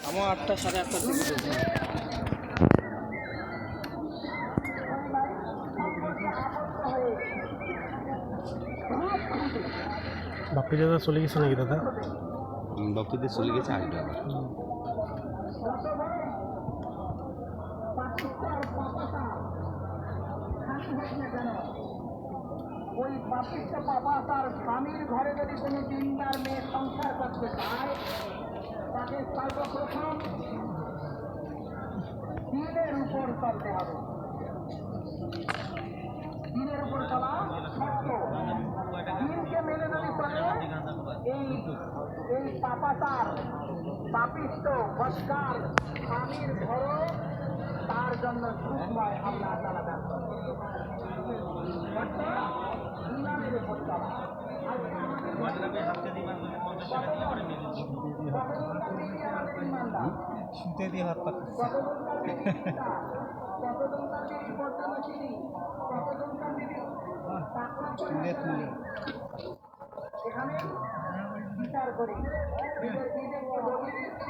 আমার আটটা সাড়ে আটটার দিকে বাপ্পি দাদা চলে গেছে নাকি দাদা? বাপুদের চলে গেছে আগে ওই পাপিষ্ট বাবা তার স্বামীর ঘরে যদি কোনো দিনদার মেয়ে সংসার করতে চায় তাকে সর্বপ্রথম দিনের উপর চলতে হবে। দিনের উপর চলা শর্ত দিনকে মেনে যদি চলে এই এই পাপাতার পাপিষ্ট বৎকার স্বামীর ঘরও তার জন্য সুখ নয় আল্লাহ তালা ব্যস্ত আমাদের দিয়ে হাত পাচ্ছে তুলে তুলে। এখানে বিচার করি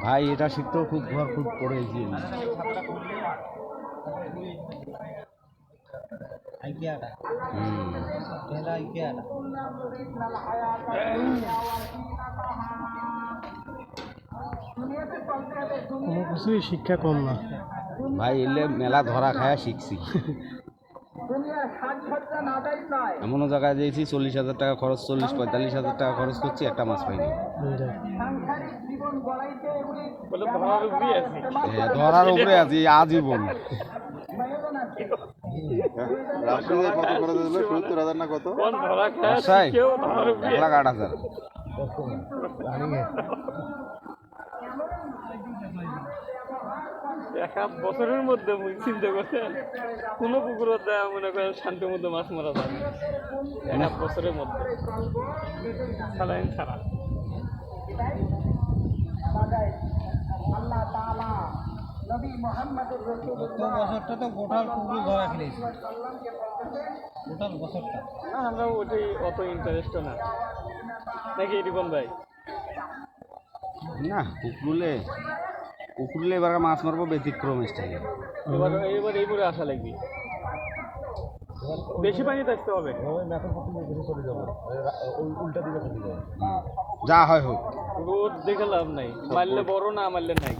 ভাই এটা শিখতেও খুব ঘর খুব পড়েছি আমি আইকিয়াটা। হুম। আইকিয়াটা। কোনো কিছুই শিক্ষা কম না। ভাই এলে মেলা ধরা খায়া শিখছি। এমনও জায়গায় দিয়েছি চল্লিশ হাজার টাকা খরচ চল্লিশ পঁয়তাল্লিশ হাজার টাকা খরচ করছি একটা মাছ পাইনি। ধরার উপরে আছি আজীবন। এক লাখ আট হাজার। এক বছরের মধ্যে চিন্তা করছেন কোনো পুকুরের দেয় মনে করেন শান্তির মধ্যে মাছ মারা যাবে এক বছরের মধ্যে। সালাইন ছাড়া। বছরটা তো গোটাল পুকুর ধরা খেলেছি। গোটাল বছরটা। না আমরা ওটাই অত ইন্টারেস্টও না। নাকি এরকম ভাই? না পুকুরলে পুকুরলে এবার মাছ মারবো ব্যতিক্রম স্টাইলে এবার এবার এই করে আসা লাগবে। বেশি পানি থাকতে হবে। যা হয় হোক। রোদ দেখে লাভ নাই। মারলে বড় না মারলে নাই।